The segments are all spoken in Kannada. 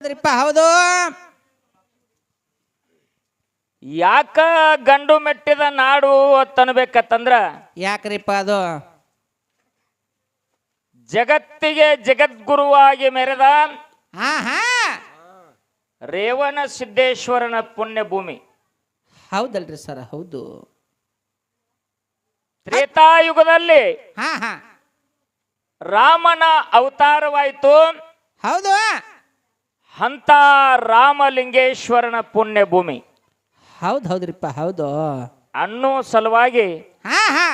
ಹೌದು. ಯಾಕ ಗಂಡು ಮೆಟ್ಟಿದ ನಾಡು ಅಂತನ್ಬೇಕತ್ತಂದ್ರ ಯಾಕ್ರಿಪ್ಪ ಅದು? ಜಗತ್ತಿಗೆ ಜಗದ್ಗುರುವಾಗಿ ಮೆರೆದ ಹಾ ಹಾ. ರೇವಣ ಸಿದ್ದೇಶ್ವರನ ಪುಣ್ಯ ಭೂಮಿ. ಹೌದಲ್ರಿ ಸರ್ ಹೌದು. ತ್ರೇತಾಯುಗದಲ್ಲಿ ಹಾ ಹಾ. ರಾಮನ ಅವತಾರವಾಯಿತು. ಹೌದು. ಅಂತ ರಾಮಲಿಂಗೇಶ್ವರನ ಪುಣ್ಯ ಭೂಮಿ. ಹೌದು ಹೌದ್ರಿಪ್ಪ ಹೌದು. ಅನ್ನೋ ಸಲುವಾಗಿ ಹಾ ಹಾ.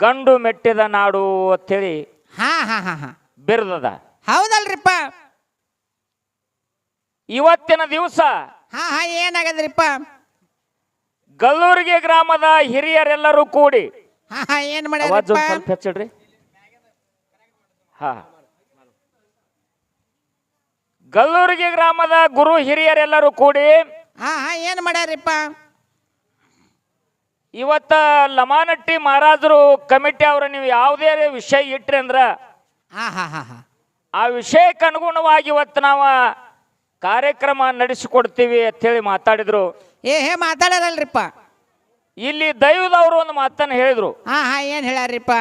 ಗಂಡು ಮೆಟ್ಟಿದ ನಾಡು ಅಂತೇಳಿ ಹಾ ಹಾ ಹಾ ಹಾ. ಬಿರುದದ. ಹೌದಲ್ರಿಪ್ಪ. ಇವತ್ತಿನ ದಿವಸ ಹಾ ಹಾ ಏನಾಗದ್ರಿಪ್ಪ? ಗಲ್ಲೂರಿಗೆ ಗ್ರಾಮದ ಹಿರಿಯರೆಲ್ಲರೂ ಕೂಡಿ ಹಾ ಹಾ ಏನ್ ಮಾಡಿ ಒಂದ್ ಸ್ವಲ್ಪ ಹೆಚ್ಚಿಡ್ರಿ. ಹಾ. ಗಲ್ಲೂರಿಗೆ ಗ್ರಾಮದ ಗುರು ಹಿರಿಯರೆಲ್ಲರೂ ಕೂಡಿ ಹಾ ಹಾ ಏನ್ ಮಾಡ್ಯಾರಿಪ್ಪ? ಇವತ್ತ ಲಮಾನಟ್ಟಿ ಮಹಾರಾಜರು ಕಮಿಟಿ ಅವ್ರ ನೀವು ಯಾವುದೇ ವಿಷಯ ಇಟ್ರಿ ಅಂದ್ರ ಹಾ ಹಾ ಹಾ ಹಾ. ಆ ವಿಷಯಕ್ಕೆ ಅನುಗುಣವಾಗಿ ಇವತ್ತು ನಾವು ಕಾರ್ಯಕ್ರಮ ನಡೆಸಿಕೊಡ್ತೀವಿ ಅಂತೇಳಿ ಮಾತಾಡಿದ್ರು. ಏ ಹೇ ಮಾತಾಡರಲ್ರಿಪ್ಪ. ಇಲ್ಲಿ ದೈವದವರು ಒಂದು ಮಾತನ್ನು ಹೇಳಿದ್ರು. ಹಾ ಹಾ ಏನ್ ಹೇಳ್ಯಾರಿಪ್ಪ?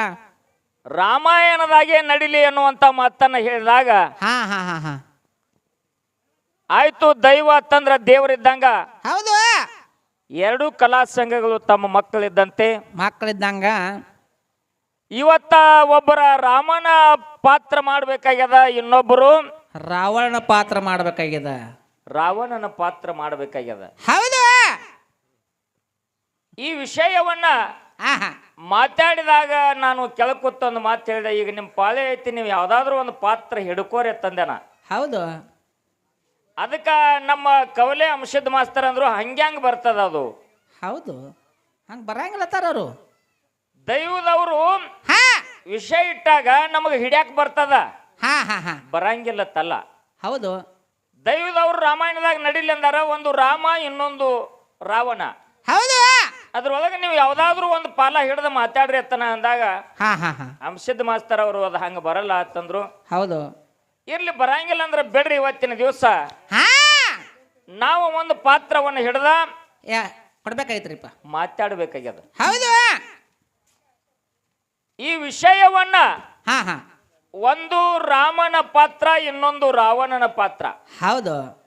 ರಾಮಾಯಣದಾಗೆ ನಡಿಲಿ ಅನ್ನುವಂತ ಮಾತನ್ನ ಹೇಳಿದಾಗ ಹಾ ಹಾ ಹಾ ಹಾ. ಆಯ್ತು ದೈವ ಅಂತಂದ್ರ ದೇವರಿದ್ದಂಗ. ಹೌದು. ಎರಡು ಕಲಾ ಸಂಘಗಳು ತಮ್ಮ ಮಕ್ಕಳಿದ್ದಂತೆ. ಮಕ್ಕಳಿದ್ದಂಗ. ಇವತ್ತ ಒಬ್ಬರ ರಾಮನ ಪಾತ್ರ ಮಾಡ್ಬೇಕಾಗ್ಯದ ಇನ್ನೊಬ್ಬರು. ರಾವಣನ ಪಾತ್ರ ಮಾಡ್ಬೇಕಾಗ್ಯದ. ರಾವಣನ ಪಾತ್ರ ಮಾಡ್ಬೇಕಾಗ್ಯದ. ಹೌದು. ಈ ವಿಷಯವನ್ನ ಮಾತಾಡಿದಾಗ ನಾನು ಕೆಳಕುತ್ತ ಒಂದು ಮಾತು ಹೇಳಿದೆ ಈಗ ನಿಮ್ಮ ಪಾಳೆ ಐತಿ ನೀವು ಯಾವ್ದಾದ್ರು ಒಂದು ಪಾತ್ರ ಹಿಡ್ಕೋರಿ ತಂದೆ ನಾ. ಹೌದು. ಅದಕ್ಕೆ ನಮ್ಮ ಕವಲೆ ಅಂಶದ ಮಾಸ್ತರ್ ಅಂದ್ರು ಹಂಗ್ಯಾಂಗ್ ಬರ್ತದ ಅದು. ಹೌದು. ಹಂಗೆ ಬರಂಗಿಲ್ಲತ್ತಾರ ಅವರು. ದೈವದವರು ಹಾ. ವಿಷಯ ಇಟ್ಟಾಗ ನಮಗೆ ಹಿಡ್ಯಾಕ್ ಬರ್ತದ. ಹಾ ಹಾ ಹಾ. ಬರಂಗಿಲ್ಲತ್ತಲ್ಲ. ಹೌದು. ದೈವದವ್ರು ರಾಮಾಯಣದಾಗ ನಡಿಲಿ ಅಂದಾರ ಒಂದು ರಾಮ ಇನ್ನೊಂದು ರಾವಣ. ಹೌದು. ಅದ್ರೊಳಗೆ ನೀವು ಯಾವ್ದಾದ್ರು ಒಂದು ಪಾಲ ಹಿಡಿದು ಮಾತಾಡ್ರಿ ಅತ್ತನ ಅಂದಾಗ ಹಾ ಹಾ ಹಾ. ಅಂಶದ ಮಾಸ್ತರ್ ಅವರು ಅದು ಹಂಗೆ ಬರಲ್ಲ ಅಂತಂದ್ರು. ಹೌದು. ಇರ್ಲಿ ಬರಂಗಿಲ್ಲ ಅಂದ್ರೆ ಬಿಡ್ರಿ ಇವತ್ತಿನ ದಿವಸ. ಹಾ. ನಾವು ಒಂದು ಪಾತ್ರವನ್ನು ಹಿಡ್ದ ಯಾ ಕೊಡ್ಬೇಕಾಗಿತ್ರಿಪ್ಪ ಮಾತಾಡ್ಬೇಕಾಗ್ಯದ. ಹೌದು. ಈ ವಿಷಯವನ್ನ ಹಾ ಹಾ. ಒಂದು ರಾಮನ ಪಾತ್ರ ಇನ್ನೊಂದು ರಾವಣನ ಪಾತ್ರ. ಹೌದು.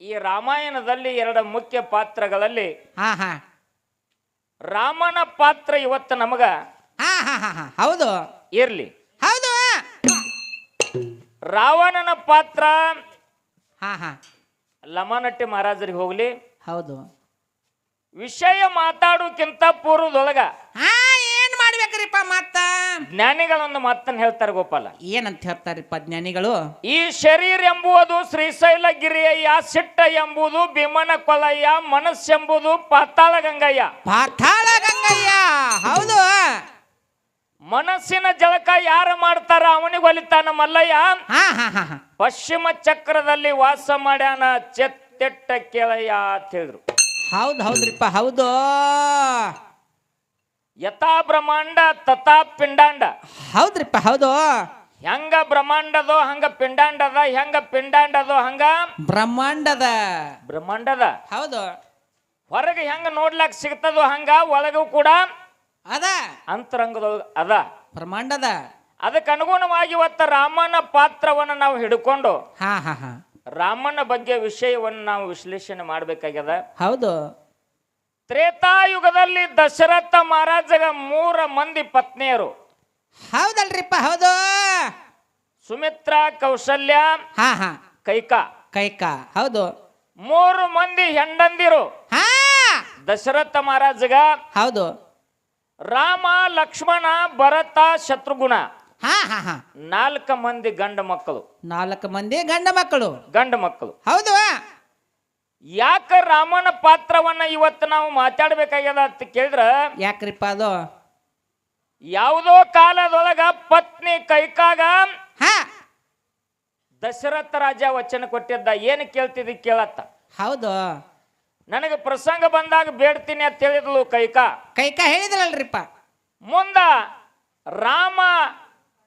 ಈ ರಾಮಾಯಣದಲ್ಲಿ ಎರಡು ಮುಖ್ಯ ಪಾತ್ರಗಳಲ್ಲಿ ಹಾ ಹಾ. ರಾಮನ ಪಾತ್ರ ಇವತ್ತು ನಮಗ ಹಾ ಹಾ ಹಾ ಹಾ. ಹೌದು. ಇರ್ಲಿ. ರಾವಣನ ಪಾತ್ರ. ಹಾ ಹಾ. ಲಮಾನಟ್ಟಿ ಮಹಾರಾಜರಿಗೆ ಹೋಗ್ಲಿ. ಹೌದು. ವಿಷಯ ಮಾತಾಡೋಕ್ಕಿಂತ ಪೂರ್ವದೊಳಗ ಹಾ ಏನ್ ಮಾಡ್ಬೇಕ್ರಿಪ್ಪ ಮತ್ತ? ಜ್ಞಾನಿಗಳೊಂದು ಮಾತನ್ನು ಹೇಳ್ತಾರೆ ಗೋಪಾಲ. ಏನಂತ ಹೇಳ್ತಾರಿಪ್ಪ ಜ್ಞಾನಿಗಳು? ಈ ಶರೀರ ಎಂಬುವುದು ಶ್ರೀಶೈಲಗಿರಿಯಯ್ಯ ಸಿಟ್ಟ ಎಂಬುದು ಭೀಮನ ಕೊಲಯ್ಯ ಮನಸ್ಸೆಂಬುದು ಪಾತಾಳ ಗಂಗಯ್ಯ ಪಾತಾಳ ಮನಸ್ಸಿನ ಜಳಕ ಯಾರು ಮಾಡ್ತಾರ ಅವನಿಗೆ ಒಲಿತಾನ ಮಲ್ಲಯ್ಯ ಹಾ ಹಾ ಹಾ ಹಾ. ಪಶ್ಚಿಮ ಚಕ್ರದಲ್ಲಿ ವಾಸ ಮಾಡ್ಯಾನ ಚೆತ್ತೆಟ್ಟ ಕೇಳಯ್ಯ ಅಂತ ಹೇಳಿದ್ರು. ಹೌದು ಹೌದ್ರಿಪ್ಪ ಹೌದು. ಯಥಾ ಬ್ರಹ್ಮಾಂಡ ತಥಾ ಪಿಂಡಾಂಡ. ಹೌದ್ರಿಪ್ಪ ಹೌದು. ಹೆಂಗ ಬ್ರಹ್ಮಾಂಡದೋ ಹಂಗ ಪಿಂಡಾಂಡದ ಹೆಂಗ ಪಿಂಡಾಂಡದೋ ಹಂಗ? ಬ್ರಹ್ಮಾಂಡದ. ಬ್ರಹ್ಮಾಂಡದ. ಹೌದು. ಹೊರಗೆ ಹೆಂಗ ನೋಡ್ಲಾಕ್ ಸಿಗ್ತದೋ ಹಂಗ ಒಳಗೂ ಕೂಡ ಅದ. ಅಂತರಂಗದೊಳಗ ಅದ. ಬ್ರಹ್ಮಾಂಡದ. ಅದಕ್ಕೆ ಅನುಗುಣವಾಗಿ ಇವತ್ತ ರಾಮನ ಪಾತ್ರವನ್ನು ನಾವು ಹಿಡ್ಕೊಂಡು ಹಾ ಹಾ ಹಾ. ರಾಮನ ಬಗ್ಗೆ ವಿಷಯವನ್ನು ನಾವು ವಿಶ್ಲೇಷಣೆ ಮಾಡಬೇಕಾಗ್ಯದ. ಹೌದು. ತ್ರೇತಾಯುಗದಲ್ಲಿ ದಶರಥ ಮಹಾರಾಜಗ ಮೂರ ಮಂದಿ ಪತ್ನಿಯರು. ಹೌದಲ್ರಿಪ್ಪ ಹೌದು. ಸುಮಿತ್ರ ಕೌಶಲ್ಯ ಹಾ ಹಾ. ಕೈಕಾ. ಕೈಕ ಹೌದು. ಮೂರು ಮಂದಿ ಹೆಂಡಂದಿರು ಹಾ. ದಶರಥ ಮಹಾರಾಜಗ ಹೌದು. ರಾಮ ಲಕ್ಷ್ಮಣ ಭರತ ಶತ್ರುಗುಣ ಹಾ ಹಾ ಹಾ. ನಾಲ್ಕು ಮಂದಿ ಗಂಡ ಮಕ್ಕಳು. ನಾಲ್ಕು ಮಂದಿ ಗಂಡ ಮಕ್ಕಳು. ಗಂಡ ಮಕ್ಕಳು. ಹೌದು. ಯಾಕ ರಾಮನ ಪಾತ್ರವನ್ನ ಇವತ್ತು ನಾವು ಮಾತಾಡ್ಬೇಕಾಗ್ಯದ ಅಂತ ಕೇಳಿದ್ರ? ಯಾಕ್ರಿಪ್ಪ ಅದು? ಯಾವುದೋ ಕಾಲದೊಳಗ ಪತ್ನಿ ಕೈಕಾಗ ಹಾ. ದಶರಥ ರಾಜ ವಚನ ಕೊಟ್ಟಿದ್ದ. ಏನು ಕೇಳ್ತಿದ್ದಿ ಕೇಳತ್ತ? ಹೌದು. ನನಗೆ ಪ್ರಸಂಗ ಬಂದಾಗ ಬೇಡ್ತೀನಿ ಅಂತ ಹೇಳಿದ್ಲು ಕೈಕಾ. ಕೈಕ ಹೇಳಿದ್ರಲ್ರಿಪ್ಪ. ಮುಂದ ರಾಮ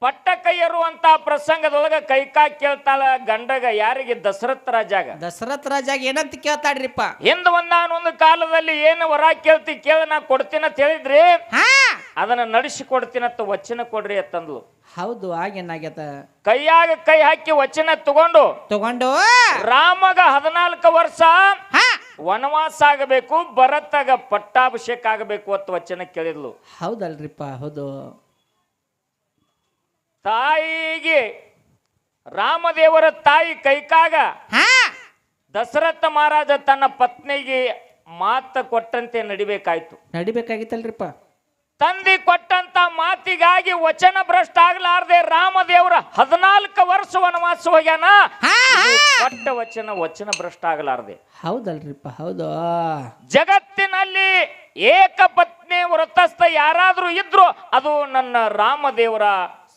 ಪಟ್ಟಕಯ್ಯರು ಅಂತ ಪ್ರಸಂಗದೊಳಗ ಕೈಕ ಕೇಳ್ತಾಳ ಗಂಡಗ ಯಾರಿಗೆ ದಶರಥ ರಾಜಾಗ? ದಶರಥ ರಾಜಾಗ ಏನಂತ ಕೇಳ್ತಾಡ್ರಿಪ್ಪ ಹಿಂದ ಒಂದಾನೊಂದು ಕಾಲದಲ್ಲಿ ಏನು ವರ ಕೇಳ್ತಿ ಕೇಳ ನಾ ಕೊಡ್ತೀನಿ ಅಂತ ಹೇಳಿದ್ರಿ? ಹಾ. ಅದನ್ನ ನಡೆಸಿ ಕೊಡ್ತೀನಂತ ವಚನ ಕೊಡ್ರಿ ಅಂತಂದ್ಲು ಹೌದು ಆಗೇನಾಗ್ಯದ ಕೈಯಾಗ ಕೈ ಹಾಕಿ ವಚನ ತಗೊಂಡು ತಗೊಂಡು. ರಾಮಗ ಹದಿನಾಲ್ಕು ವರ್ಷ ಹಾ. ವನವಾಸ ಆಗಬೇಕು ಭರತಾಗ ಪಟ್ಟಾಭಿಷೇಕ ಆಗಬೇಕು ಅಂತ ವಚನ ಕೇಳಿದ್ಲು. ಹೌದಲ್ರಿಪ್ಪ ಹೌದು. ತಾಯಿಗೆ ರಾಮದೇವರ ತಾಯಿ ಕೈಕಾಗ ದಶರಥ ಮಹಾರಾಜ ತನ್ನ ಪತ್ನಿಗೆ ಮಾತ ಕೊಟ್ಟಂತೆ ನಡಿಬೇಕಾಯ್ತು. ನಡಿಬೇಕಾಗಿತ್ತಲ್ರಿಪ್ಪ. ತಂದಿ ಕೊಟ್ಟಂತ ಮಾತಿಗಾಗಿ ವಚನ ಭ್ರಷ್ಟ ಆಗ್ಲಾರ್ದೆ ರಾಮದೇವರ ಹದಿನಾಲ್ಕು ವರ್ಷ ವನವಾಸ ಹೋಗ್ಯಾನ? ಕೊಟ್ಟ ವಚನ ವಚನ ಭ್ರಷ್ಟ ಆಗ್ಲಾರ್ದೆ. ಹೌದಲ್ರಿಪ್ಪ ಹೌದು. ಜಗತ್ತಿನಲ್ಲಿ ಏಕಪತ್ನಿ ವ್ರತಸ್ಥ ಯಾರಾದ್ರೂ ಇದ್ರು ಅದು ನನ್ನ ರಾಮದೇವರ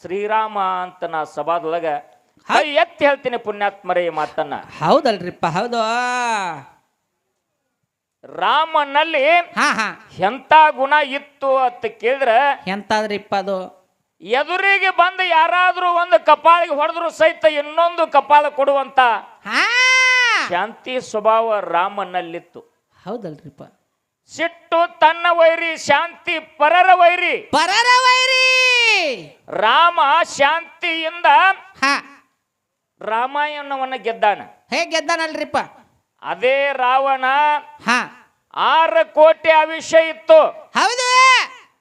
ಶ್ರೀರಾಮ ಅಂತ ನಾ ಸಭಾದೊಳಗ ಎತ್ತಿ ಹೇಳ್ತೀನಿ ಪುಣ್ಯಾತ್ಮರೇ ಈ ಮಾತನ್ನ. ಹೌದಲ್ರಿಪ್ಪ ಹೌದು. ರಾಮನಲ್ಲಿ ಹಾ ಹಾ. ಎಂತ ಗುಣ ಇತ್ತು ಅಂತ ಕೇಳಿದ್ರೆ ಎಂತಾದ್ರಿಪ್ಪ ಅದು ಎದುರಿಗೆ ಬಂದು ಯಾರಾದ್ರೂ ಒಂದು ಕಪಾಳಿಗೆ ಹೊಡೆದ್ರು ಸಹಿತ ಇನ್ನೊಂದು ಕಪಾಳ ಕೊಡುವಂತ ಹಾ. ಶಾಂತಿ ಸ್ವಭಾವ ರಾಮನಲ್ಲಿತ್ತು. ಹೌದಲ್ರಿಪ್ಪ. ಸಿಟ್ಟು ತನ್ನ ವೈರಿ ಶಾಂತಿ ಪರರ ವೈರಿ. ಪರರ ವೈರಿ. ರಾಮ ಶಾಂತಿಯಿಂದ ಹಾ. ರಾಮಾಯಣವನ್ನ ಗೆದ್ದಾನ. ಹೇ ಗೆದ್ದಾನಲ್ರಿಪ್ಪ? ಅದೇ ರಾವಣ ಹಾ. ಆರು ಕೋಟಿ ಆವಿಷ್ಯ ಇತ್ತು. ಹೌದು.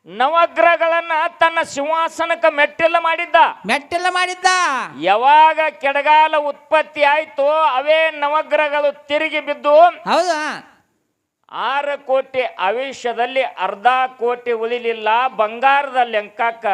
ನವಗ್ರಹಗಳನ್ನ ತನ್ನ ಸಿಂಹಾಸನಕ್ಕೆ ಮೆಟ್ಟಿಲ್ಲ ಮಾಡಿದ್ದ. ಮೆಟ್ಟಿಲ್ಲ ಮಾಡಿದ್ದ. ಯಾವಾಗ ಕೆಡಗಾಲ ಉತ್ಪತ್ತಿ ಆಯ್ತು ಅವೇ ನವಗ್ರಹಗಳು ತಿರುಗಿ ಬಿದ್ದು. ಹೌದು. ಆರು ಕೋಟಿ ಆವೇಶದಲ್ಲಿ ಅರ್ಧ ಕೋಟಿ ಉಳಿಲಿಲ್ಲ. ಬಂಗಾರದ ಲೆಂಕಾಕ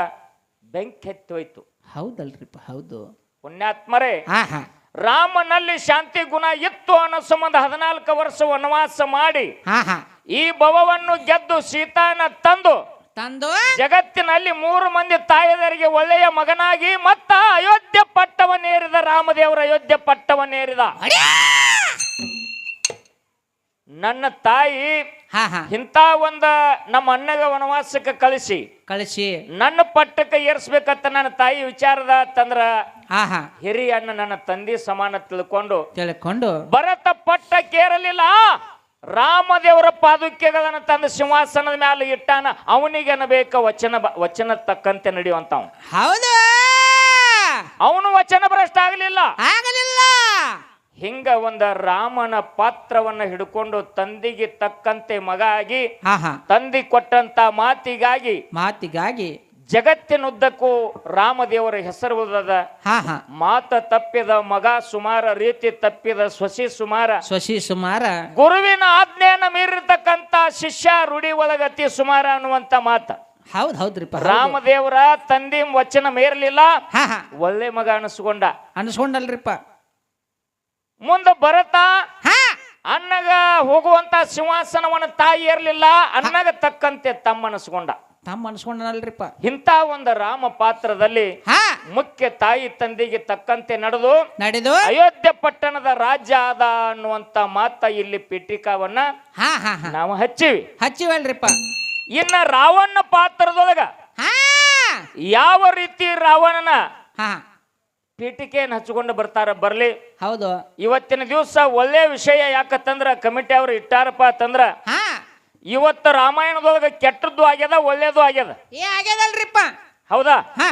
ಬೆಂಕಿ ಹೆತ್ತೋಯ್ತು ಹೋಯ್ತು. ಹೌದಲ್ರಿಪ್ಪ ಹೌದು. ಪುಣ್ಯಾತ್ಮರೇ. ಹಾ ಹಾ ರಾಮನಲ್ಲಿ ಶಾಂತಿ ಗುಣ ಇತ್ತು ಅನ್ನೋ ಸಂಬಂಧ ಹದಿನಾಲ್ಕು ವರ್ಷ ವನವಾಸ ಮಾಡಿ ಹಾ ಹಾ ಈ ಭವವನ್ನು ಗೆದ್ದು ಸೀತಾನ ತಂದು ತಂದು ಜಗತ್ತಿನಲ್ಲಿ ಮೂರು ಮಂದಿ ತಾಯದರಿಗೆ ಒಳ್ಳೆಯ ಮಗನಾಗಿ ಮತ್ತ ಅಯೋಧ್ಯ ಪಟ್ಟವನ್ನೇರಿದ ರಾಮದೇವರ ಅಯೋಧ್ಯ ಪಟ್ಟವನ್ನೇರಿದ ಅಡ್ಯಾ! ನನ್ನ ತಾಯಿ ಇಂತ ಒಂದ ನಮ್ಮ ಅಣ್ಣಗ ವನವಾಸಕ್ಕೆ ಕಳಿಸಿ. ಕಳಿಸಿ. ನನ್ನ ಪಟ್ಟಕ್ಕೆ ಏರ್ಸ್ಬೇಕಂತ ನನ್ನ ತಾಯಿ ವಿಚಾರದ ತಂದ್ರ ಹಿರಿಯ ಅಣ್ಣ ನನ್ನ ತಂದೆ ಸಮಾನ ತಿಳ್ಕೊಂಡು ತಿಳ್ಕೊಂಡು. ಭರತ ಪಟ್ಟಕ್ಕೇರಲಿಲ್ಲ ರಾಮದೇವರ ಪಾದುಕೆಗಳನ್ನ ತಂದ ಸಿಂಹಾಸನದ ಮೇಲೆ ಇಟ್ಟಾನ ಅವನಿಗೆ ಬೇಕ ವಚನ ವಚನ ತಕ್ಕಂತೆ ನಡೆಯುವಂತ ಹೌದು. ಅವನು ವಚನ ಭ್ರಷ್ಟ ಆಗಲಿಲ್ಲ. ಆಗಲಿಲ್ಲ. ಹಿಂಗ ಒಂದ ರಾಮನ ಪಾತ್ರವನ್ನ ಹಿಡ್ಕೊಂಡು ತಂದಿಗೆ ತಕ್ಕಂತೆ ಮಗ ಆಗಿ ಹಾ ಹಾ ತಂದಿ ಕೊಟ್ಟಂತ ಮಾತಿಗಾಗಿ ಮಾತಿಗಾಗಿ ಜಗತ್ತಿನುದ್ದಕ್ಕೂ ರಾಮದೇವರ ಹೆಸರು ಓದದ ಹಾ ಹಾ ಮಾತ ತಪ್ಪಿದ ಮಗ ಸುಮಾರ ರೀತಿ ತಪ್ಪಿದ ಸೊಸಿ ಸುಮಾರ. ಶಶಿ ಸುಮಾರ. ಗುರುವಿನ ಆಜ್ಞೆಯನ್ನು ಮೀರಿರ್ತಕ್ಕಂತ ಶಿಷ್ಯ ರೂಢಿ ಒಳಗತಿ ಸುಮಾರ ಅನ್ನುವಂತ ಮಾತ. ಹೌದ್ ಹೌದ್ರಿಪ್ಪ ಹೌದು. ರಾಮದೇವರ ತಂದೆ ವಚನ ಮೇರ್ಲಿಲ್ಲ. ಹಾ ಹಾ ಒಳ್ಳೆ ಮಗ ಅನಿಸ್ಕೊಂಡ. ಅನ್ಸ್ಕೊಂಡಲ್ರಿಪ್ಪ. ಮುಂದೆ ಬರತಾ ಅನ್ನಗ ಹೋಗುವಂತ ಸಿಂಹಾಸನವನ್ನ ತಾಯಿ ಇರಲಿಲ್ಲ ಅನ್ನಗ ತಕ್ಕಂತೆ ತಮ್ಮ ಅನಿಸ್ಕೊಂಡ. ತಮ್ಮ ಅನ್ಸ್ಕೊಂಡನಲ್ರಿಪ್ಪ. ಇಂಥ ಒಂದು ರಾಮ ಪಾತ್ರದಲ್ಲಿ ಮುಖ್ಯ ತಾಯಿ ತಂದೆಗೆ ತಕ್ಕಂತೆ ನಡೆದು ನಡೆದು ಅಯೋಧ್ಯೆ ಪಟ್ಟಣದ ರಾಜ್ಯ ಆದ ಅನ್ನುವಂತ ಮಾತ ಇಲ್ಲಿ ಪೀಠಿಕಾವನ್ನ ನಾವು ಹಚ್ಚಿವಿ. ಹಚ್ಚಿವಲ್ರಿಪ್ಪ. ಇನ್ನ ರಾವಣ ಪಾತ್ರದೊಳಗ ಯಾವ ರೀತಿ ರಾವಣನ ಹಾ. ಪೀಠಿಕೆಯನ್ನು ಹಚ್ಕೊಂಡು ಬರ್ತಾರ ಬರ್ಲಿ. ಹೌದು. ಇವತ್ತಿನ ದಿವಸ ಒಳ್ಳೆ ವಿಷಯ ಯಾಕತ್ತಂದ್ರ ಕಮಿಟಿ ಅವರು ಇಟ್ಟಾರಪ್ಪ ಅಂತಂದ್ರ ಹಾ. ಇವತ್ತು ರಾಮಾಯಣದೊಳಗ ಕೆಟ್ಟದ್ದು ಆಗ್ಯದ ಒಳ್ಳೇದು ಆಗ್ಯದ? ಏ ಆಗ್ಯದಲ್ರಿಪ್ಪ. ಹೌದಾ? ಹಾ.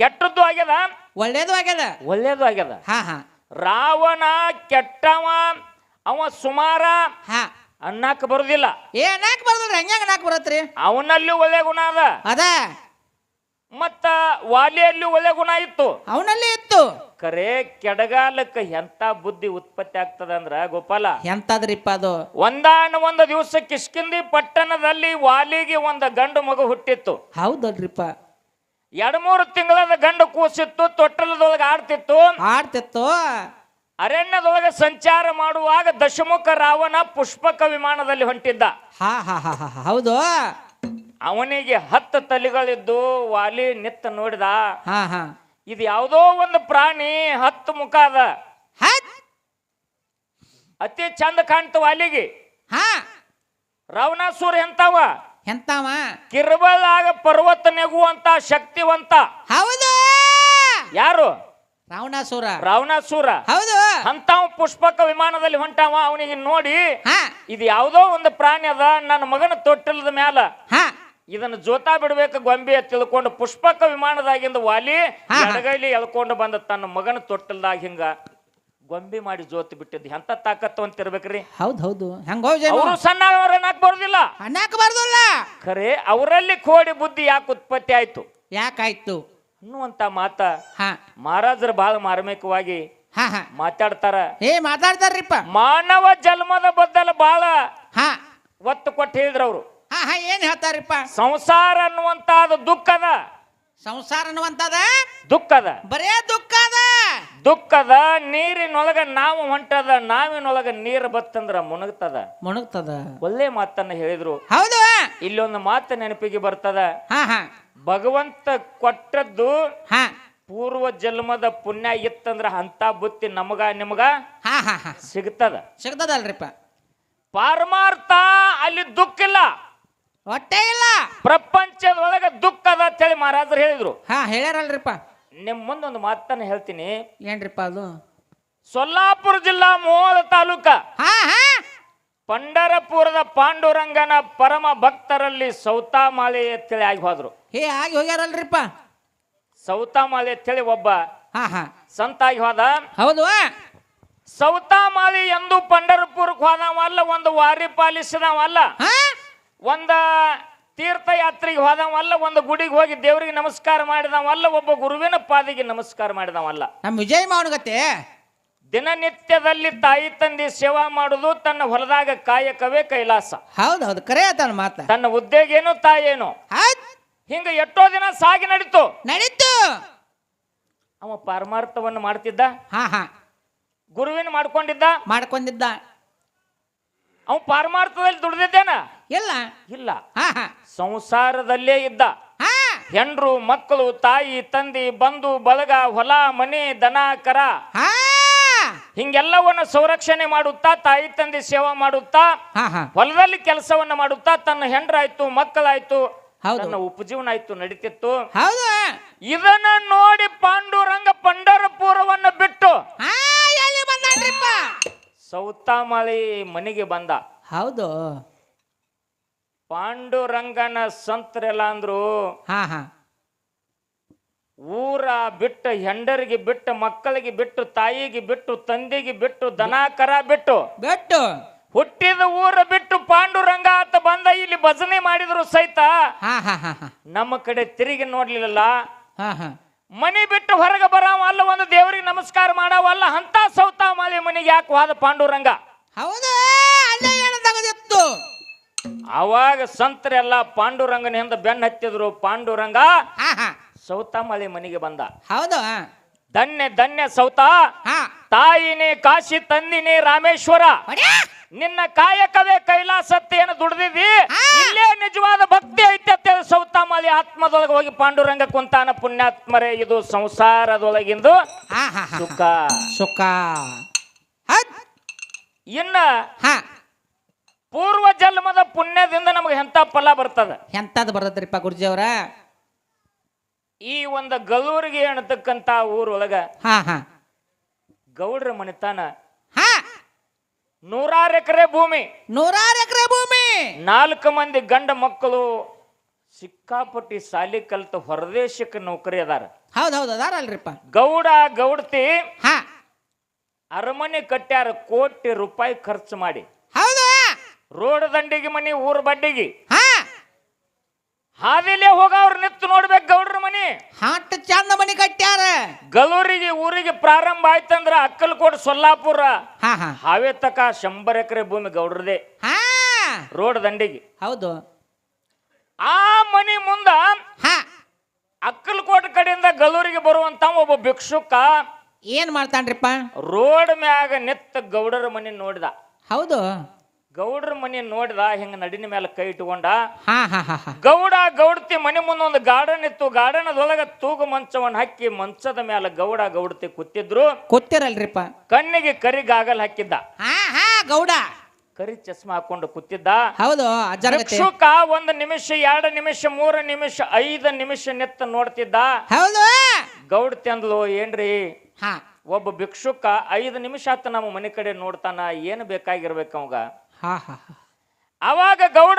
ಕೆಟ್ಟದ್ದು ಆಗ್ಯದ? ಒಳ್ಳೇದು ಆಗ್ಯದ. ಒಳ್ಳೇದು ಆಗ್ಯದ? ಹಾ ಹಾ. ರಾವಣ ಕೆಟ್ಟವ ಅವ ಸುಮಾರ ಹಾ. ಅನ್ನಕ್ ಬರುದಿಲ್ಲ. ಏ ನಾಕ್ ಬರ್ದ್ರಿ ಹೆಂಗ್ ನಾಕ್ ಬರತ್ರಿ? ಅವನಲ್ಲಿ ಒಳ್ಳೆ ಗುಣ ಅದ. ಅದ. ಮತ್ತ ವಾಲಿಯಲ್ಲಿ ಒಳ್ಳೆ ಗುಣ ಇತ್ತು. ಅವನಲ್ಲಿ ಇತ್ತು. ಕರೆ ಕೆಡಗಾಲಕ್ಕೆ ಎಂತ ಬುದ್ಧಿ ಉತ್ಪತ್ತಿ ಆಗ್ತದ ಅಂದ್ರ ಗೋಪಾಲ ಎಂತದ್ರಿಪ್ಪ ಅದು? ಒಂದಾನ ಒಂದು ದಿವಸ ಕಿಷ್ಕಿಂದಿ ಪಟ್ಟಣದಲ್ಲಿ ವಾಲಿಗೆ ಒಂದು ಗಂಡು ಮಗು ಹುಟ್ಟಿತ್ತು. ಹೌದಲ್ರಿಪ್ಪ. ಎರಡು ಮೂರು ತಿಂಗಳದ ಗಂಡು ಕೂಸಿತ್ತು ತೊಟ್ಟಲದೊಳಗೆ ಆಡ್ತಿತ್ತು. ಆಡ್ತಿತ್ತು. ಅರಣ್ಯದೊಳಗೆ ಸಂಚಾರ ಮಾಡುವಾಗ ದಶಮುಖ ರಾವಣ ಪುಷ್ಪಕ ವಿಮಾನದಲ್ಲಿ ಹೊಂಟಿದ್ದ. ಹಾ ಹಾ ಹಾ ಹಾ ಹಾ, ಹೌದು. ಅವನಿಗೆ ಹತ್ತು ತಲೆಗಳಿದ್ದು ವಾಲಿ ನಿತ್ತ ನೋಡಿದ. ಹಾ ಹಾ. ಇದು ಯಾವುದೋ ಒಂದು ಪ್ರಾಣಿ ಹತ್ತು ಮುಖ ಅದ. ಹತ್? ಅತಿ ಚಂದ ಕಾಣ್ತ ವಾಲಿಗೆ ಹಾ. ರಾವಣಾಸುರ ಎಂತವ? ಎಂತಾವ? ಕಿರ್ಬಲಾಗ ಪರ್ವತ ನೆಗುವಂತ ಶಕ್ತಿವಂತ. ಹೌದು. ಯಾರು? ರಾವಣಾಸುರ. ರಾವಣಾಸುರ. ಹೌದು. ಅಂತಾವ್ ಪುಷ್ಪಕ ವಿಮಾನದಲ್ಲಿ ಹೊಂಟಾವ ಅವನಿಗೆ ನೋಡಿ. ಹಾ. ಇದು ಯಾವುದೋ ಒಂದು ಪ್ರಾಣಿ ಅದ. ನನ್ನ ಮಗನ ತೊಟ್ಟಿಲ್ದ ಮ್ಯಾಲ. ಹಾ. ಇದನ್ನ ಜೋತಾ ಬಿಡ್ಬೇಕು ಗೊಂಬೆ ತಿಳ್ಕೊಂಡು ಪುಷ್ಪಕ ವಿಮಾನದಾಗಿಂದ ವಾಲಿ. ಎಡಗೈಲಿ ಎಳ್ಕೊಂಡು ಬಂದ ತನ್ನ ಮಗನ ತೊಟ್ಟಲ್ದಾಗ ಹಿಂಗ ಗೊಂಬೆ ಮಾಡಿ ಜೋತ್ ಬಿಟ್ಟಿದ್ದು. ಎಂತ ತಾಕತ್ತು ಅಂತ ಇರ್ಬೇಕ್ರಿ? ಹೌದು ಹೌದು. ಹೆಂಗ ಅವರು ಸಣ್ಣ ಬರುದಿಲ್ಲ. ಅನ್ನಕ್ ಬರ್ದಲ್ಲ. ಖರೆ ಅವರಲ್ಲಿ ಕೋಡಿ ಬುದ್ಧಿ ಯಾಕೆ ಉತ್ಪತ್ತಿ ಆಯ್ತು? ಯಾಕಾಯ್ತು ಅನ್ನುವಂತ ಮಾತ ಮಹಾರಾಜರು ಬಹಳ ಮಾರ್ಮಿಕವಾಗಿ ಮಾತಾಡ್ತಾರ. ಏ ಮಾತಾಡ್ತಾರ್ರಿಪ್ಪ. ಮಾನವ ಜನ್ಮದ ಬದ್ದಲ ಬಹಳ ಒತ್ತು ಕೊಟ್ಟು ಹೇಳಿದ್ರು ಅವರು. ಹಾ ಹಾ ಏನ್ ಹೇಳ್ತಾರಿಪ್ಪ? ಸಂಸಾರ ಅನ್ನುವಂತಾದ ದುಃಖದ. ಸಂಸಾರ ಅನ್ನುವಂತದ ದುಃಖದ. ಬರೇ ದುಃಖ ಅದ ದುಃಖದ ನೀರಿನೊಳಗ ನಾವು ಹೊಂಟದ ನಾವಿನೊಳಗ ನೀರು ಬತ್ತಂದ್ರ ಮುಣಗ್ತದ. ಮುಣಗ್ತದ. ಒಳ್ಳೆ ಮಾತನ್ನ ಹೇಳಿದ್ರು. ಹೌದು. ಇಲ್ಲೊಂದು ಮಾತು ನೆನಪಿಗೆ ಬರ್ತದ. ಹಾ ಹಾ. ಭಗವಂತ ಕೊಟ್ಟದ್ದು ಹಾ. ಪೂರ್ವ ಜನ್ಮದ ಪುಣ್ಯ ಇತ್ತಂದ್ರ ಅಂತ ಬುತ್ತಿ ನಮಗ ನಿಮಗ ಹಾ ಹಾ ಹಾ. ಸಿಗ್ತದ. ಸಿಗ್ತದಲ್ರಿಪ್ಪ. ಪಾರಮಾರ್ಥ ಅಲ್ಲಿ ದುಃಖ ಇಲ್ಲ. ಹೊಟ್ಟೆ ಇಲ್ಲ. ಪ್ರಪಂಚದೊಳಗೆ ದುಃಖ ಅದ ಅಂತೇಳಿ ಮಹಾರಾಜರು ಹೇಳಿದ್ರು. ಹಾ ಹೇಳ್ಯಾರಲ್ರಿಪ್ಪ. ನಿಮ್ ಮುಂದೊಂದು ಮಾತನ್ನ ಹೇಳ್ತೀನಿ. ಏನ್ರಿಪ್ಪ ಅದು? ಸೊಲ್ಲಾಪುರ ಜಿಲ್ಲಾ ಮೋಳ ತಾಲೂಕ. ಹಾ ಹಾ. ಪಂಡರಪುರದ ಪಾಂಡುರಂಗನ ಪರಮ ಭಕ್ತರಲ್ಲಿ ಸೌತಾಮಾಲೆ ಅಂತೇಳಿ ಆಗಿ ಹೋದ್ರು. ಹೇ ಆಗಿ ಹೋಗ್ಯಾರಲ್ರಿಪ್ಪ. ಸೌತಾಮಾಲೆ ಅಂತೇಳಿ ಒಬ್ಬ ಹಾ ಹಾ. ಸಂತ ಆಗಿ ಹೋದ. ಹೌದು. ಸೌತಾಮಾಲಿ ಎಂದು ಪಂಡರಪುರಕ್ಕೆ ಹೋದವಲ್ಲ ಒಂದು ವಾರಿ ಪಾಲಿಸಿದವಲ್ಲ ಹಾ. ಒಂದ ತೀರ್ಥಯಾತ್ರೆಗೆ ಹೋದವಲ್ಲ ಒಂದು ಗುಡಿಗೆ ಹೋಗಿ ದೇವರಿಗೆ ನಮಸ್ಕಾರ ಮಾಡಿದವಲ್ಲ ಒಬ್ಬ ಗುರುವಿನ ಪಾದಿಗೆ ನಮಸ್ಕಾರ ಮಾಡಿದವಲ್ಲ ನಮ್ಮ ವಿಜಯ್ ಮಾವನಗತ್ತೆ ದಿನನಿತ್ಯದಲ್ಲಿ ತಾಯಿ ತಂದೆ ಸೇವಾ ಮಾಡುದು ತನ್ನ ಹೊಲದಾಗ ಕಾಯಕವೇ ಕೈಲಾಸ. ಹೌದು ಹೌದು ಕರೆ ಆತನ ಮಾತ. ತನ್ನ ಉದ್ಯೋಗ ಏನು ತಾಯೇನು ಹೌದ್ ಹಿಂಗ ಎಷ್ಟೋ ದಿನ ಸಾಗಿ ನಡೀತು. ನಡೀತು. ಅವ ಪರಮಾರ್ಥವನ್ನು ಮಾಡ್ತಿದ್ದ? ಹಾ ಹಾ. ಗುರುವಿನ ಮಾಡ್ಕೊಂಡಿದ್ದ? ಮಾಡ್ಕೊಂಡಿದ್ದ. ಅವ ಪಾರಮಾರ್ಥದಲ್ಲಿ ದುಡ್ದಿದ್ದೇನ? ಇಲ್ಲ. ಇಲ್ಲ. ಹಾ ಹಾ. ಸಂಸಾರದಲ್ಲೇ ಇದ್ದ. ಹಾ. ಹೆಂಡ್ರು ಮಕ್ಕಳು ತಾಯಿ ತಂದಿ ಬಂಧು ಬಳಗ ಹೊಲ ಮನೆ ದನ ಕರ. ಹಾ. ಹಿಂಗೆಲ್ಲವನ್ನ ಸಂರಕ್ಷಣೆ ಮಾಡುತ್ತಾ ತಾಯಿ ತಂದೆ ಸೇವಾ ಮಾಡುತ್ತಾ ಹಾ ಹಾ. ಹೊಲದಲ್ಲಿ ಕೆಲಸವನ್ನ ಮಾಡುತ್ತಾ ತನ್ನ ಹೆಂಡ್ರಾಯ್ತು ಮಕ್ಕಳಾಯ್ತು ಹೌದು. ತನ್ನ ಉಪಜೀವನ ಆಯ್ತು ನಡೀತಿತ್ತು. ಹೌದು. ಇದನ್ನ ನೋಡಿ ಪಾಂಡುರಂಗ ಪಂಡರಪುರವನ್ನ ಬಿಟ್ಟು ಹಾ ಎಲ್ಲಿ ಬಂದಾನ್ರಿಪ್ಪ? ಸೌತಾಮಳಿ ಮನೆಗೆ ಬಂದ. ಹೌದು. ಪಾಂಡುರಂಗನ ಸಂತರೆಲ್ಲ ಅಂದ್ರು ಹಾ ಹಾ. ಊರ ಬಿಟ್ಟು ಹೆಂಡರಿಗೆ ಬಿಟ್ಟು ಮಕ್ಕಳಿಗೆ ಬಿಟ್ಟು ತಾಯಿಗೆ ಬಿಟ್ಟು ತಂದೆಗೆ ಬಿಟ್ಟು ದನ ಕರ ಬಿಟ್ಟು ಬಿಟ್ಟು. ಹುಟ್ಟಿದ ಊರ ಬಿಟ್ಟು ಪಾಂಡುರಂಗ ಅಂತ ಬಂದ ಇಲ್ಲಿ ಭಜನೆ ಮಾಡಿದ್ರು ಸಹಿತ. ಹಾ ಹಾ ಹಾ ಹಾ. ನಮ್ಮ ಕಡೆ ತಿರುಗಿ ನೋಡ್ಲಿಲ್ಲ ಹಾ ಹಾ. ಮನಿ ಬಿಟ್ಟು ಹೊರಗೆ ಬರಾವಲ್ಲ ಒಂದು ದೇವರಿಗೆ ನಮಸ್ಕಾರ ಮಾಡವಲ್ಲ ಅಂತ ಸೌತ ಮಾಲೆ ಮನೆಗೆ ಯಾಕೆ ವಾದ ಪಾಂಡುರಂಗ? ಹೌದು ಅಲ್ಲೇ ಅವಾಗ ಸಂತರೆಲ್ಲ ಪಾಂಡುರಂಗನ ಹಿಂದ ಬೆನ್ನ ಹತ್ತಿದ್ರು ಪಾಂಡುರಂಗ ಸೌತ ಮಾಲೆ ಸೌತಾಮಾಲಿ ಮನೆಗೆ ಬಂದ. ಹೌದು ಧನ್ಯ ಧನ್ಯ ಸೌತ. ತಾಯಿನೇ ಕಾಶಿ ತಂದಿನಿ ರಾಮೇಶ್ವರ. ನಿನ್ನ ಕಾಯಕವೇ ಕೈಲಾಸತ್ತೆಯನ್ನು ದುಡ್ದಿದಿ. ಇಲ್ಲೇ ನಿಜವಾದ ಭಕ್ತಿ ಐತೆ ಸೌತಾಮಲಿ ಆತ್ಮದೊಳಗೆ ಹೋಗಿ ಪಾಂಡುರಂಗ ಕುಂತಾನ ಪುಣ್ಯಾತ್ಮರೇ ಇದು ಸಂಸಾರದೊಳಗಿಂದು ಸುಖ. ಸುಖ. ಇನ್ನ ಪೂರ್ವ ಜನ್ಮದ ಪುಣ್ಯದಿಂದ ನಮಗೆ ಎಂತ ಫಲ ಬರ್ತದ? ಎಂತದ್ ಬರ್ತದ್ರಿಪ್ಪ ಗುರುಜಿಯವರ ಈ ಒಂದು ಗಲೂರಿಗೆ ಅನ್ನತಕ್ಕಂತ ಊರೊಳಗ ಹಾ ಹಾ. ಗೌಡ್ರ ಮನೆತನ ಹಾ. ನೂರಾರು ಎಕರೆ ಭೂಮಿ. ನೂರಾರು ಎಕರೆ ಭೂಮಿ. ನಾಲ್ಕು ಮಂದಿ ಗಂಡ ಮಕ್ಕಳು ಸಿಕ್ಕಾಪಟ್ಟಿ ಸಾಲಿ ಕಲ್ತ ಹೊರದೇಶಕ್ಕೆ ನೌಕರಿ ಅದಾರ. ಹೌದ್ ಗೌಡ ಗೌಡತಿ ಹಾ. ಅರಮನೆ ಕಟ್ಟ್ಯಾರ ಕೋಟಿ ರೂಪಾಯಿ ಖರ್ಚು ಮಾಡಿ. ಹೌದು. ರೋಡ್ ದಂಡಿಗೆ ಮನಿ ಊರ್ ಬಡ್ಡಿಗೆ ಹಾ. ಹೋಗ ಅವ್ರು ನಿತ್ತು ನೋಡ್ಬೇಕು ಗೌಡ್ರ ಮನಿ ಹಾಟ್ ಚಂದ ಮನಿ ಕಟ್ಟ್ಯಾರ. ಗಲೂರಿಗೆ ಊರಿಗೆ ಪ್ರಾರಂಭ ಆಯ್ತಂದ್ರ ಅಕ್ಕಲಕೋಟ್ ಸೊಲ್ಲಾಪುರ. ಹಾ ಹಾ. ಹಾವೇ ತಕ ಶಂಬರ್ ಎಕರೆ ಭೂಮಿ ಗೌಡ್ರದೆ. ಹಾ. ರೋಡ್ ದಂಡಿಗೆ. ಹೌದು. ಆ ಮನಿ ಮುಂದ ಹಾ. ಅಕ್ಕಲಕೋಟ್ ಕಡೆಯಿಂದ ಗಲೂರಿಗೆ ಬರುವಂತ ಒಬ್ಬ ಭಿಕ್ಷುಕ ಏನ್ ಮಾಡ್ತಾನ್ರಿಪ್ಪ? ರೋಡ್ ಮ್ಯಾಗ ನಿತ್ತ ಗೌಡರ ಮನಿ ನೋಡಿದ. ಹೌದು. ಗೌಡ್ರ ಮನೆ ನೋಡಿದ ಹಿಂಗ ನಡಿನ ಮೇಲೆ ಕೈ ಇಟ್ಕೊಂಡ ಗೌಡ ಗೌಡತಿ ಮನೆ ಮುಂದೆ ಒಂದು ಗಾರ್ಡನ್ ಇತ್ತು. ಗಾರ್ಡನ್ ಅದೊಳಗ ತೂಗು ಮಂಚವನ್ನ ಹಾಕಿ ಮಂಚದ ಮೇಲೆ ಗೌಡ ಗೌಡತಿ ಕೂತಿದ್ರು. ಕೂತಿರಲ್ರಿಪ್ಪ. ಕಣ್ಣಿಗೆ ಕರಿ ಗಾಗಲ್ ಹಾಕಿದ್ದ. ಹಾ ಹಾ ಗೌಡ. ಕರಿ ಚಸ್ಮಾ ಹಾಕೊಂಡು ಕೂತಿದ್ದ. ಹೌದು ಭಿಕ್ಷುಕ ಒಂದು ನಿಮಿಷ ಎರಡು ನಿಮಿಷ ಮೂರು ನಿಮಿಷ ಐದು ನಿಮಿಷ ನೆತ್ತ ನೋಡ್ತಿದ್ದ. ಹೌದು. ಗೌಡತಿ ಅಂದ್ಲು ಏನ್ರಿ? ಹಾ. ಒಬ್ಬ ಭಿಕ್ಷುಕ ಐದು ನಿಮಿಷ ಆತ ನಮ್ಮ ಮನೆ ಕಡೆ ನೋಡ್ತಾನ ಏನು ಬೇಕಾಗಿರ್ಬೇಕು ಅವಾಗ? ಹಾ ಹಾ ಹಾ. ಅವಾಗ ಗೌಡ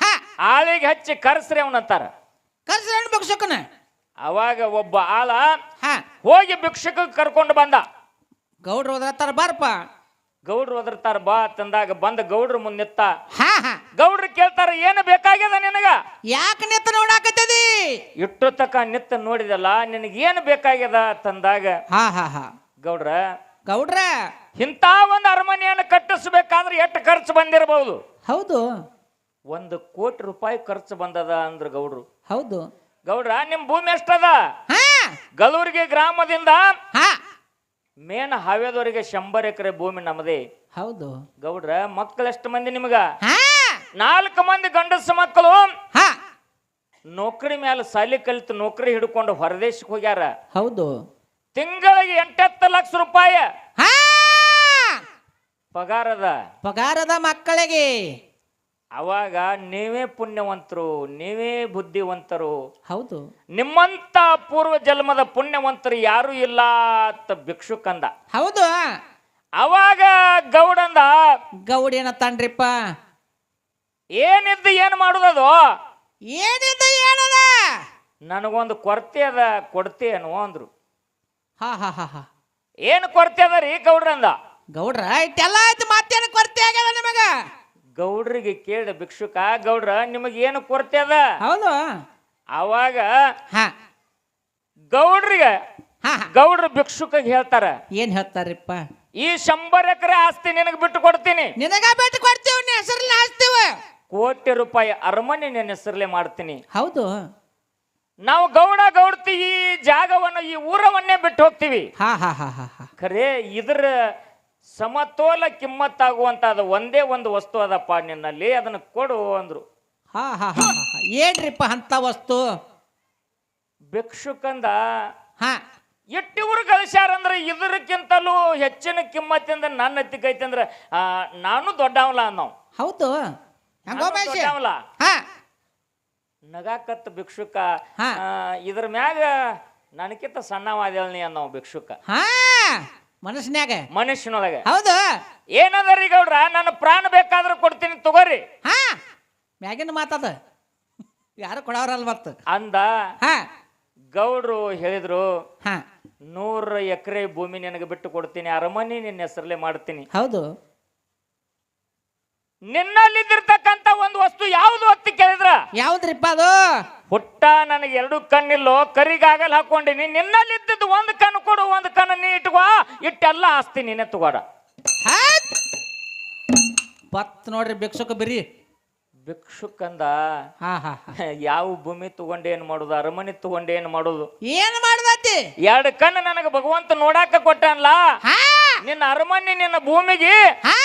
ಹಾ. ಆಳಿಗೆ ಹಚ್ಚಿ ಕರ್ಸ್ರಿ ಅವನಂತಾರ ಕರ್ಸಿ ಹೆಣ್ಣು ಅವಾಗ ಒಬ್ಬ ಆಳ ಹಾ. ಹೋಗಿ ಭಿಕ್ಷಕ ಕರ್ಕೊಂಡು ಬಂದ. ಗೌಡ್ರು ಹೋದ್ರತ್ತಾರ ಬಾರಪ್ಪ. ಗೌಡ್ರು ಒದರ್ತಾರ ಬಾ ತಂದಾಗ ಬಂದ ಗೌಡ್ರ ಮುಂದೆ ನಿತ್ತ ಹಾ ಹಾ. ಗೌಡ್ರು ಕೇಳ್ತಾರ ಏನು ಬೇಕಾಗ್ಯದ ನಿನಗ? ಯಾಕೆ ನಿತ್ತ ನೋಡಾಕತ್ತದಿ? ಇಟ್ಟು ತಕ ನಿತ್ತ ನೋಡಿದಲ್ಲ ನಿನಗೆ ಏನು ಬೇಕಾಗ್ಯದ ತಂದಾಗ. ಹಾ ಹಾ ಹಾ. ಗೌಡ್ರ ಗೌಡ್ರ. ಇಂಥ ಒಂದು ಅರಮನೆಯನ್ನು ಕಟ್ಟಿಸ್ಬೇಕಾದ್ರೆ ಎಷ್ಟು ಖರ್ಚು ಬಂದಿರಬಹುದು ಹೌದು. ಒಂದು ಕೋಟಿ ರೂಪಾಯಿ ಖರ್ಚು ಬಂದದ ಅಂದ್ರೆ ಗೌಡ್ರು. ಹೌದು. ಗೌಡ್ರ ನಿಮ್ ಭೂಮಿ ಎಷ್ಟದ? ಹಾ. ಗಲೂರಿಗೆ ಗ್ರಾಮದಿಂದ? ಹಾ. ಮೇನ್ ಹಾವೇದವರೆಗೆ ಶಂಬರ್ ಎಕರೆ ಭೂಮಿ ನಮ್ಮದೇ ಹೌದು. ಗೌಡ್ರ ಮಕ್ಕಳು ಎಷ್ಟು ಮಂದಿ ನಿಮ್ಗ? ಹಾ. ನಾಲ್ಕು ಮಂದಿ ಗಂಡಸು ಮಕ್ಕಳು. ಹಾ. ನೌಕರಿ ಮೇಲೆ ಸಾಲಿ ಕಲಿತು ನೌಕರಿ ಹಿಡ್ಕೊಂಡು ಹೊರದೇಶಕ್ಕೆ ಹೋಗ್ಯಾರ. ಹೌದು. ತಿಂಗಳಿಗೆ ಎಂಟತ್ತು ಲಕ್ಷ ರೂಪಾಯಿ. ಹಾ! ಪಗಾರದ. ಪಗಾರದ ಮಕ್ಕಳಿಗೆ. ಅವಾಗ ನೀವೇ ಪುಣ್ಯವಂತರು ನೀವೇ ಬುದ್ಧಿವಂತರು. ಹೌದು. ನಿಮ್ಮಂತ ಪೂರ್ವ ಜನ್ಮದ ಪುಣ್ಯವಂತರು ಯಾರು ಇಲ್ಲ ಅಂತ ಭಿಕ್ಷುಕಂದ ಹೌದು. ಅವಾಗ ಗೌಡಂದ ಗೌಡ ತಂಡ್ರಿಪ್ಪ. ಏನಿದ್ದು ಏನು ಮಾಡುದದು ಏನಿದ್ದು ಏನದ? ನನಗೊಂದು ಕೊರತೆ ಅದ ಕೊಡ್ತೇನು ಅಂದ್ರು. ಹಾ ಹಾ ಹಾ ಹಾ. ಏನು ಕೊರತೆ ಅದ ರೀ ಗೌಡ್ರಂದ? ಗೌಡ್ರ ಇಟ್ಟೆಲ್ಲ ಆಯ್ತು ಮತ್ತೇನು ಕೊರತೆ ಆಗ್ಯದ ನಿಮಗ? ಗೌಡ್ರಿಗೆ ಕೇಳಿದ ಭಿಕ್ಷುಕ ಗೌಡ್ರ ನಿಮಗೆ ಏನು ಕೊರತೆ ಅದ? ಹೌದು. ಅವಾಗ ಹಾ. ಗೌಡ್ರಿಗೆ ಹಾ ಹಾ. ಗೌಡ್ರ ಭಿಕ್ಷುಕಗೆ ಹೇಳ್ತಾರ ಏನ್ ಹೇಳ್ತಾರಪ್ಪ? ಈ ಶಂಬರ್ ಎಕರೆ ಆಸ್ತಿ ನಿನಗೆ ಬಿಟ್ಟು ಕೊಡ್ತೀನಿ. ನಿನಗ ಬಿಟ್ಟು ಕೊಡ್ತೀವಿ ನೀ ಹೆಸರಲ್ಲಿ ಹಾಸ್ತೀವ ಕೋಟಿ ರೂಪಾಯಿ ಅರಮನೆ ನಿನ್ನ ಹೆಸರಲ್ಲೇ ಮಾಡ್ತೀನಿ. ಹೌದು. ನಾವು ಗೌಡ ಗೌಡ್ತಿ ಈ ಜಾಗವನ್ನು ಈ ಊರವನ್ನೇ ಬಿಟ್ಟು ಹೋಗ್ತೀವಿ. ಹಾ ಹಾ ಹಾ ಹಾ ಹಾ. ಖರೆ ಇದ್ರ ಸಮತೋಲ ಕಿಮ್ಮತ್ತಾಗುವಂತದ ಒಂದೇ ಒಂದು ವಸ್ತು ಅದಪ್ಪ ನಿನ್ನಲ್ಲಿ ಅದನ್ನ ಕೊಡು ಅಂದ್ರು. ಹಾ ಹಾ ಹಾ ಹಾ ಹಾ. ಏನ್ರಿಪ್ಪ ಅಂತ ವಸ್ತು? ಭಿಕ್ಷುಕಂದ ಹಾ. ಎಟ್ಟಿವ್ರು ಕಳಿಸ್ಯಾರಂದ್ರೆ ಇದ್ರಕ್ಕಿಂತಲೂ ಹೆಚ್ಚಿನ ಕಿಮ್ಮತ್ತಿಂದ ನನ್ನ ಎತ್ತಿಕೈತಿ ಅಂದ್ರೆ ಆ, ನಾನು ದೊಡ್ಡವಲ್ಲ ನಾವು ಹೌದು. ಹೆಂಗೋ ಮಹೇಶ್? ದೊಡ್ಡವಲ್ಲ. ಹಾ. ನಗಾಕತ್ ಭಿಕ್ಷುಕ ಹಾ. ಇದ್ರ ಮ್ಯಾಗ ನನಕಿಂತ ಸಣ್ಣವಾದೇಳ್ನಿ ಅನ್ನೋ ಭಿಕ್ಷುಕ. ಹಾ ಮನಸ್ಸಿನ್ಯಾಗ. ಮನುಷ್ಯನೊಳಗ ಹೌದು. ಏನದರಿ ಗೌಡ್ರ ನನ್ನ ಪ್ರಾಣ ಬೇಕಾದ್ರೂ ಕೊಡ್ತೀನಿ ತಗೋರಿ. ಹಾ ಮ್ಯಾಗಿನ ಮಾತದ. ಯಾರು ಕೊಡವ್ರಲ್ಲ ಮತ್ತ ಅಂದ ಹಾ. ಗೌಡ್ರು ಹೇಳಿದ್ರು ಹಾ. ನೂರ ಎಕರೆ ಭೂಮಿ ನಿನಗೆ ಬಿಟ್ಟು ಕೊಡ್ತೀನಿ ಅರಮನೆ ನಿನ್ನ ಹೆಸರಲ್ಲೇ ಮಾಡ್ತೀನಿ. ಹೌದು. ನಿನ್ನಲ್ಲಿದ್ದಿರ್ತಕ್ಕಂಥ ಒಂದು ವಸ್ತು ಯಾವುದು ಹೊತ್ತಿ ಕೇಳಿದ್ರ? ಯಾವ್ದ್ರಿಪ್ಪ ಅದು? ಹುಟ್ಟ ನನಗೆ ಎರಡು ಕಣ್ಣಿಲ್ಲೋ ಕರಿಗಾಗಲ್ ಹಾಕೊಂಡಿನಿ. ನಿನ್ನಲ್ಲಿದ್ದದ್ದು ಒಂದು ಕಣ್ಣು ಕೊಡು ಒಂದು ಕಣ್ಣು ನೀ ಇಟ್ಕೋ. ಇಟ್ಟೆಲ್ಲ ಆಸ್ತಿ ನೀನೆ ತಗೋಡ! ಬತ್ ನೋಡ್ರಿ ಭಿಕ್ಷುಕ ಬಿರಿ. ಭಿಕ್ಷುಕಂದ ಹಾ ಹಾ ಹಾ. ಯಾವ ಭೂಮಿ ತಗೊಂಡು ಏನ್ ಮಾಡುದು? ಅರಮನೆ ತಗೊಂಡು ಏನ್ ಮಾಡುದು? ಏನ್ ಮಾಡ್ದತಿ ಎರಡು ಕಣ್ಣು ನನಗೆ ಭಗವಂತ ನೋಡಾಕ ಕೊಟ್ಟನಲ್ಲ ಹಾ. ನಿನ್ನ ಅರಮನೆ ನಿನ್ನ ಭೂಮಿಗೆ ಹಾ.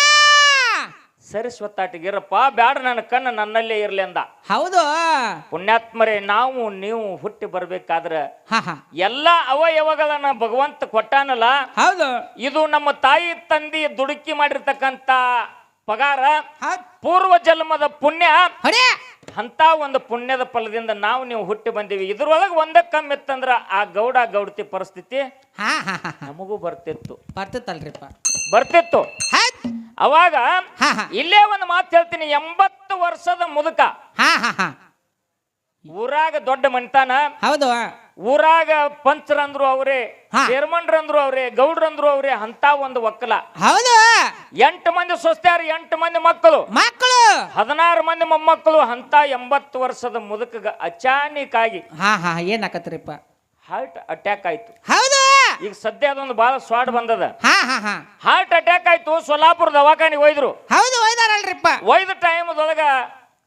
ಸರಿಸ್ವತ್ತಾಟಿಗಿರಪ್ಪ ಬ್ಯಾಡ ನನ್ನ ಕಣ್ಣು ನನ್ನಲ್ಲೇ ಇರ್ಲಿ ಅಂದ. ಹೌದು. ಪುಣ್ಯಾತ್ಮರೇ ನಾವು ನೀವು ಹುಟ್ಟಿ ಬರ್ಬೇಕಾದ್ರ ಹಾ ಹಾ. ಎಲ್ಲ ಅವಯವಗಳನ್ನ ಭಗವಂತ ಕೊಟ್ಟಾನಲ್ಲ ಹೌದು. ಇದು ನಮ್ಮ ತಾಯಿ ತಂದಿ ದುಡುಕಿ ಮಾಡಿರ್ತಕ್ಕಂತ ಪಗಾರ ಹೌದ್. ಪೂರ್ವ ಜನ್ಮದ ಪುಣ್ಯ. ಹೊಡೆ. ಅಂತ ಒಂದು ಪುಣ್ಯದ ಫಲದಿಂದ ನಾವು ನೀವು ಹುಟ್ಟಿ ಬಂದೀವಿ. ಇದ್ರೊಳಗೆ ಒಂದ ಕಮ್ಮಿ ಇತ್ತಂದ್ರ ಆ ಗೌಡ ಗೌಡತಿ ಪರಿಸ್ಥಿತಿ ಹಾ ಹಾ ಹಾ ಹಾ. ನಮಗೂ ಬರ್ತಿತ್ತು. ಬರ್ತಿತ್ತಲ್ರಿಪ್ಪ. ಬರ್ತಿತ್ತು! ಅವಾಗ ಹಾ ಹಾ. ಇಲ್ಲೇ ಒಂದು ಮಾತು ಹೇಳ್ತೀನಿ ಎಂಬತ್ತು ವರ್ಷದ ಮುದುಕ. ಹಾ ಹಾ ಹಾ. ಊರಾಗ ದೊಡ್ಡ ಮನಿತಾನ. ಹೌದು. ಊರಾಗ ಪಂಚರಂದ್ರು ಅವ್ರೆ ಹಾ. ಚೇರ್ಮನ್ರಂದ್ರು ಅವ್ರೆ ಗೌಡ್ರಂದ್ರು ಅವ್ರೆ ಅಂತ ಒಂದು ಒಕ್ಕಲ. ಹೌದು. ಎಂಟು ಮಂದಿ ಸೊಸ್ತ್ಯಾರ ಎಂಟು ಮಂದಿ ಮಕ್ಕಳು. ಮಕ್ಕಳು. ಹದಿನಾರು ಮಂದಿ ಮೊಮ್ಮಕ್ಕಳು ಅಂತ ಎಂಬತ್ತು ವರ್ಷದ ಮುದುಕಗ ಅಚಾನಿಕಾಗಿ ಹಾ ಹಾ ಏನಾಕತ್ರಿಪ್ಪ? ಹಾರ್ಟ್ ಅಟ್ಯಾಕ್ ಆಯ್ತು. ಹೌದು. ಈಗ ಸದ್ಯ ಅದೊಂದು ಬಹಳ ಸ್ವಾಡ್ ಬಂದದ. ಹಾ ಹಾ ಹಾ. ಹಾರ್ಟ್ ಅಟ್ಯಾಕ್ ಆಯ್ತು ಸೊಲ್ಲಾಪುರ ದವಾಖಾನಿಗೆ ಒಯ್ದ್ರು ಹೌದು ಒಯ್ದಾರಲ್ರಿಪ್ಪ. ಒಯ್ದ ಟೈಮ್ದೊಳಗ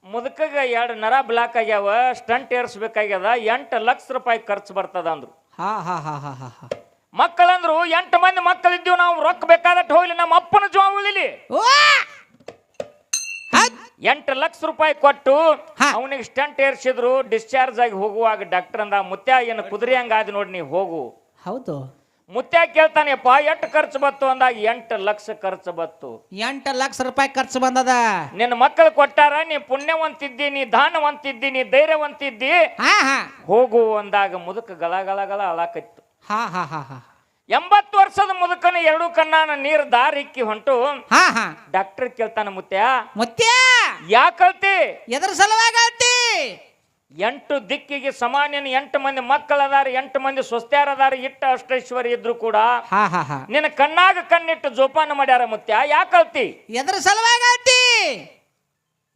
ಮುದುಕಗ ಎರಡು ನರ ಬ್ಲಾಕ್ ಆಗ್ಯಾವ ಸ್ಟಂಟ್ ಏರ್ಸ್ಬೇಕಾಗ್ಯದ ಎಂಟು ಲಕ್ಷ ರೂಪಾಯಿ ಖರ್ಚು ಬರ್ತದ ಅಂದ್ರು ಹಾ ಹಾ ಹಾ ಹಾ ಹಾ ಹಾ. ಮಕ್ಕಳಂದ್ರು ಎಂಟು ಮಂದಿ ಮಕ್ಕಳಿದ್ದೀವಿ ನಾವು ರೊಕ್ಕ ಬೇಕಾದಟ್ಟು ಹೋಗ್ಲಿ ನಮ್ಮ ಅಪ್ಪನ ಜೀವ ಉಳಿಲಿ. ಓ! ಹೌದ್. ಎಂಟು ಲಕ್ಷ ರೂಪಾಯಿ ಕೊಟ್ಟು ಹಾ. ಅವನಿಗೆ ಸ್ಟಂಟ್ ಏರ್ಸಿದ್ರು ಡಿಸ್ಚಾರ್ಜ್ ಆಗಿ ಹೋಗುವಾಗ ಡಾಕ್ಟರ್ ಅಂದ ಮುತ್ಯ ಏನು ಕುದುರೆ ಹಂಗಾದ ನೋಡಿ ನೀ ಹೋಗು. ಹೌದು. ಮುತ್ಯ ಕೇಳ್ತಾನೆಪ್ಪ ಎಷ್ಟು ಖರ್ಚು ಬತ್ತು ಅಂದಾಗ ಎಂಟು ಲಕ್ಷ ಖರ್ಚು ಬತ್ತು ಎಂಟು ಲಕ್ಷ ರೂಪಾಯಿ ಖರ್ಚು ಬಂದದ? ನಿನ್ನ ಮಕ್ಕಳು ಕೊಟ್ಟಾರ ನೀ ಪುಣ್ಯವಂತಿದ್ದಿ ನೀ ದಾನವಂತಿದ್ದಿ ನೀ ಧೈರ್ಯವಂತಿದ್ದಿ. ಹಾ ಹಾ. ಹೋಗು ಅಂದಾಗ ಮುದುಕ ಗಲ ಗಲ ಗಲ ಅಳಾಕತ್ತು ಹಾ ಹಾ ಹಾ ಹಾ. ಎಂಬತ್ತು ವರ್ಷದ ಮುದುಕನ ಎರಡು ಕಣ್ಣಾನ ನೀರು ದಾರಿಕ್ಕಿ ಹೊಂಟು. ಹಾ ಹಾ. ಡಾಕ್ಟರ್ ಕೇಳ್ತಾನ ಮುತ್ಯ ಮುತ್ಯ ಯಾಕಲ್ತಿ ಎದ್ರ ಸಲುವಾಗಿ ಅಳ್ತಿ? ಎಂಟು ದಿಕ್ಕಿಗೆ ಸಮಾನ್ಯನ ಎಂಟು ಮಂದಿ ಮಕ್ಕಳದಾರ ಎಂಟು ಮಂದಿ ಸ್ವಸ್ತ್ಯಾರದಾರ ಇಟ್ಟ ಅಷ್ಟೈಶ್ವರ್ಯ ಇದ್ರು ಕೂಡ ನಿನ್ನ ಕಣ್ಣಾಗ ಕಣ್ಣಿಟ್ಟು ಜೋಪಾನ ಮಾಡ್ಯಾರ ಮುತ್ಯ ಯಾಕಲ್ತಿ ಎದ್ರ ಸಲುವಾಗಿ ಅಳ್ತಿ?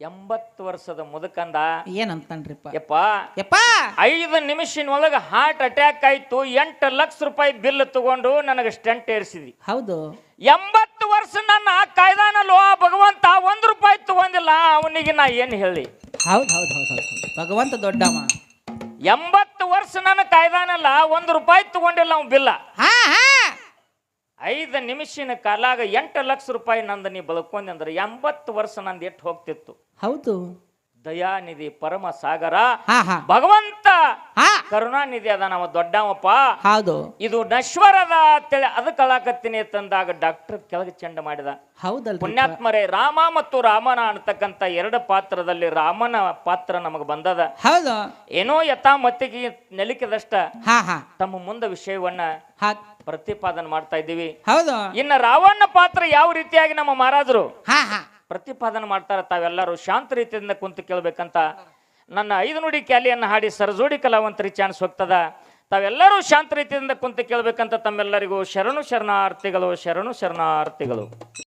ಎಂಬತ್ತು ವರ್ಷದ ಮುದುಕಂದ. ಏನಂತನ್ರಿಪ್ಪ? ಯಪ್ಪ. ಯಪ್ಪ! ಐದು ನಿಮಿಷನೊಳಗೆ ಹಾರ್ಟ್ ಅಟ್ಯಾಕ್ ಆಯ್ತು ಎಂಟು ಲಕ್ಷ ರೂಪಾಯಿ ಬಿಲ್ ತಗೊಂಡು ನನಗೆ ಸ್ಟೆಂಟ್ ಏರಿಸಿದಿ. ಹೌದು. ಎಂಬತ್ತು ವರ್ಷ ನನ್ನ ಕಾಯ್ದಾನಲ್ಲೋ ಭಗವಂತ ಒಂದು ರೂಪಾಯಿ ತಗೊಂಡಿಲ್ಲ ಅವನಿಗೆ ನಾ ಏನು ಹೇಳಿ ಹೌದು ಹೌದು ಹೌದು ಹೌದು ಹೌದು. ಭಗವಂತ ದೊಡ್ಡವ. ಎಂಬತ್ತು ವರ್ಷ ನನ್ನ ಕಾಯ್ದಾನಲ್ಲ ಒಂದು ರೂಪಾಯಿ ತಗೊಂಡಿಲ್ಲ ಅವ್ನು ಬಿಲ್ಲ. ಹಾ ಹಾ. ಐದು ನಿಮಿಷಿನ ಕಾಲಾಗ ಎಂಟು ಲಕ್ಷ ರೂಪಾಯಿ ನಂದು ನೀ ಬದುಕೊಂಡೆ ಅಂದ್ರೆ ಎಂಬತ್ತು ವರ್ಷ ನಂದು ಎಷ್ಟು ಹೋಗ್ತಿತ್ತು? ಹೌದು. ದಯಾನಿಧಿ ಪರಮ ಸಾಗರ ಹಾ ಹಾ. ಭಗವಂತ ಹಾ. ಕರುಣಾನಿಧಿ ಅದ ನಮ್ಮ ದೊಡ್ಡವಪ್ಪ. ಹೌದು. ಇದು ನಶ್ವರದ ಅಂತೇಳಿ ಅದಕ್ಕೆ ಕಳಾಕತ್ತೀನಿ ತಂದಾಗ ಡಾಕ್ಟರ್ ಕೆಳಗೆ ಚೆಂಡ ಮಾಡಿದ. ಹೌದಲ್ರಿ. ಪುಣ್ಯಾತ್ಮರೇ ರಾಮ ಮತ್ತು ರಾಮನ ಅನ್ನತಕ್ಕಂತ ಎರಡು ಪಾತ್ರದಲ್ಲಿ ರಾಮನ ಪಾತ್ರ ನಮಗೆ ಬಂದದ. ಹೌದು. ಏನೋ ಯಥಾ ಮತ್ತಿಗೆ ಹಾ ತಮ್ಮ ಮುಂದೆ ವಿಷಯವನ್ನ ಪ್ರತಿಪಾದನ ಮಾಡ್ತಾ ಇದ್ದೀವಿ. ಹೌದು. ಇನ್ನ ರಾವಣ ಪಾತ್ರ ಯಾವ ರೀತಿಯಾಗಿ ನಮ್ಮ ಮಹಾರಾಜರು? ಪ್ರತಿಪಾದನೆ ಮಾಡ್ತಾರ ತಾವೆಲ್ಲರೂ ಶಾಂತ ರೀತಿಯಿಂದ ಕುಂತು ಕೇಳ್ಬೇಕಂತ. ನನ್ನ ಐದು ನುಡಿ ಕ್ಯಾಲಿಯನ್ನು ಹಾಡಿ ಸರಜೋಡಿ ಕಲಾವಂತರಿ ಚಾನ್ಸ್ ಹೋಗ್ತದ. ತಾವೆಲ್ಲರೂ ಶಾಂತ ರೀತಿಯಿಂದ ಕುಂತು ಕೇಳಬೇಕಂತ ತಮ್ಮೆಲ್ಲರಿಗೂ ಶರಣು ಶರಣಾರ್ಥಿಗಳು ಶರಣು ಶರಣಾರ್ಥಿಗಳು.